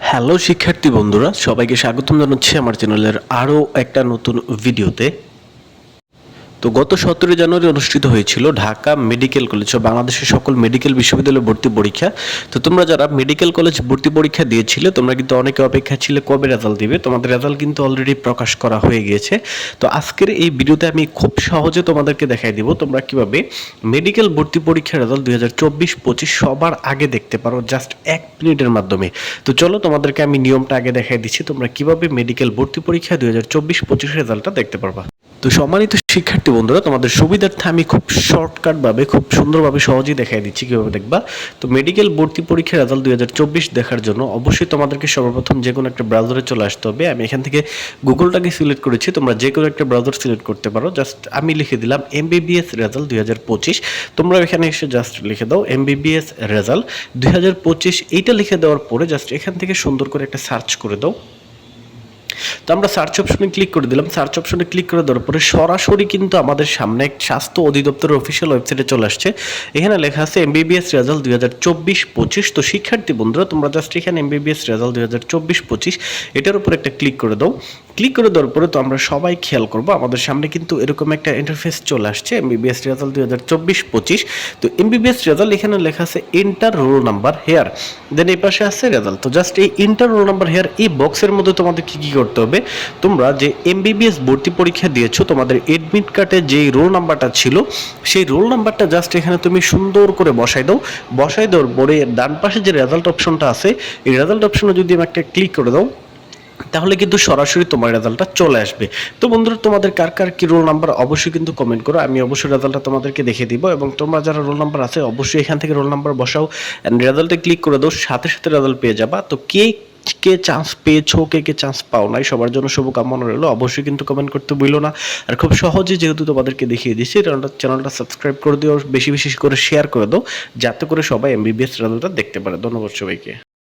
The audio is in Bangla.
হ্যালো শিক্ষার্থী বন্ধুরা সবাইকে স্বাগতম জানাচ্ছি আমার চ্যানেলের আরও একটা নতুন ভিডিওতে তো গত সতেরো জানুয়ারি অনুষ্ঠিত হয়েছিল ঢাকা মেডিকেল কলেজ ও বাংলাদেশের সকল মেডিকেল বিশ্ববিদ্যালয় ভর্তি পরীক্ষা। তো তোমরা যারা মেডিকেল কলেজ ভর্তি পরীক্ষা দিয়েছিলে, তোমরা কিন্তু অনেকে অপেক্ষা ছিলে কবে রেজাল্ট দিবে। তোমাদের রেজাল্ট কিন্তু অলরেডি প্রকাশ করা হয়ে গিয়েছে। তো আজকের এই ভিডিওতে আমি খুব সহজে তোমাদেরকে দেখাই দিব তোমরা কীভাবে মেডিকেল ভর্তি পরীক্ষার রেজাল্ট দুই হাজার সবার আগে দেখতে পারো জাস্ট এক মিনিটের মাধ্যমে। তো চলো তোমাদেরকে আমি নিয়মটা আগে দেখাই দিচ্ছি, তোমরা কীভাবে মেডিকেল ভর্তি পরীক্ষা দুই হাজার চব্বিশ পঁচিশ রেজাল্টটা দেখতে পারবা। তো সম্মানিত শিক্ষার্থী বন্ধুরা, তোমাদের সুবিধার্থে আমি খুব শর্টকাটভাবে খুব সুন্দরভাবে সহজেই দেখাই দিচ্ছি, কীভাবে দেখবা? তো মেডিকেল ভর্তি পরীক্ষার রেজাল্ট দুই হাজার চব্বিশ দেখার জন্য অবশ্যই তোমাদেরকে সর্বপ্রথম যে কোনো একটা ব্রাউজারে চলে আসতে হবে। আমি এখান থেকে গুগলটাকে সিলেক্ট করেছি, তোমরা যে কোনো একটা ব্রাউজার সিলেক্ট করতে পারো। জাস্ট আমি লিখে দিলাম এমবিবিএস রেজাল্ট দুই হাজার পঁচিশ। তোমরা এখানে এসে জাস্ট লিখে দাও এমবিবিএস রেজাল্ট দুই হাজার পঁচিশ, এইটা লিখে দেওয়ার পরে জাস্ট এখান থেকে সুন্দর করে একটা সার্চ করে দাও। তো আমরা সার্চ অপশনে ক্লিক করে দিলাম। সার্চ অপশনে ক্লিক করে দেওয়ার পরে সরাসরি কিন্তু আমাদের সামনে এক স্বাস্থ্য অধিদপ্তরের অফিসিয়াল ওয়েবসাইটে চলে আসছে। এখানে লেখা আছে এমবিবিএস রেজাল্ট দুই হাজার চব্বিশ পঁচিশ। তো শিক্ষার্থী বন্ধুরা, তোমরা জাস্ট এখানে এমবিবিএস রেজাল্ট দুই হাজার চব্বিশ পঁচিশ, এটার উপর একটা ক্লিক করে দাও। ক্লিক করে দেওয়ার পরে তো আমরা সবাই খেয়াল করব, আমাদের সামনে কিন্তু এরকম একটা ইন্টারফেস চলে আসছে এমবিবিএস রেজাল্ট দুই হাজার চব্বিশ পঁচিশ। তো এমবিবিএস রেজাল্ট এখানে লেখা আছে ইন্টার রোল নাম্বার হেয়ার দেন এই পাশে আছে রেজাল্ট তো জাস্ট এই ইন্টার রোল নাম্বার হেয়ার এই বক্সের মধ্যে তোমাদের কী কী করতে হবে? তোমরা যে এমবিবিএস ভর্তি পরীক্ষা দিয়েছ, তোমাদের এডমিট কার্ডে যে রোল নাম্বারটা ছিল, সেই রোল নাম্বারটা জাস্ট এখানে তুমি সুন্দর করে বসাই দাও। বসাই দেওয়ার পরে ডান পাশে যে রেজাল্ট অপশনটা আছে, এই রেজাল্ট অপশনে যদি আমি একটা ক্লিক করে দাও তাহলে কিন্তু সরাসরি তোমার রেজাল্টটা চলে আসবে। তো বন্ধুরা, তোমাদের কার কার কি রোল নাম্বার অবশ্যই কিন্তু কমেন্ট করো। আমি অবশ্যই রেজাল্টটা তোমাদেরকে দেখিয়ে দিব এবং তোমরা যারা রোল নাম্বার আছে, অবশ্যই এখান থেকে রোল নাম্বার বসাও অ্যান্ড রেজাল্টে ক্লিক করে দাও, সাথে সাথে রেজাল্ট পেয়ে যাবা। তো কে কে চান্স পেয়েছ, কে কে চান্স পাও নাই, সবার জন্য শুভকামনা রইল। অবশ্যই কিন্তু কমেন্ট করতে ভুলো না। আর খুব সহজে যেহেতু তোমাদেরকে দেখিয়ে দিচ্ছি চ্যানেলটা সাবস্ক্রাইব করে দিও, বেশি বেশি করে শেয়ার করে দাও, যাতে করে সবাই এমবিবিএস রেজাল্টটা দেখতে পারে। ধন্যবাদ সবাইকে।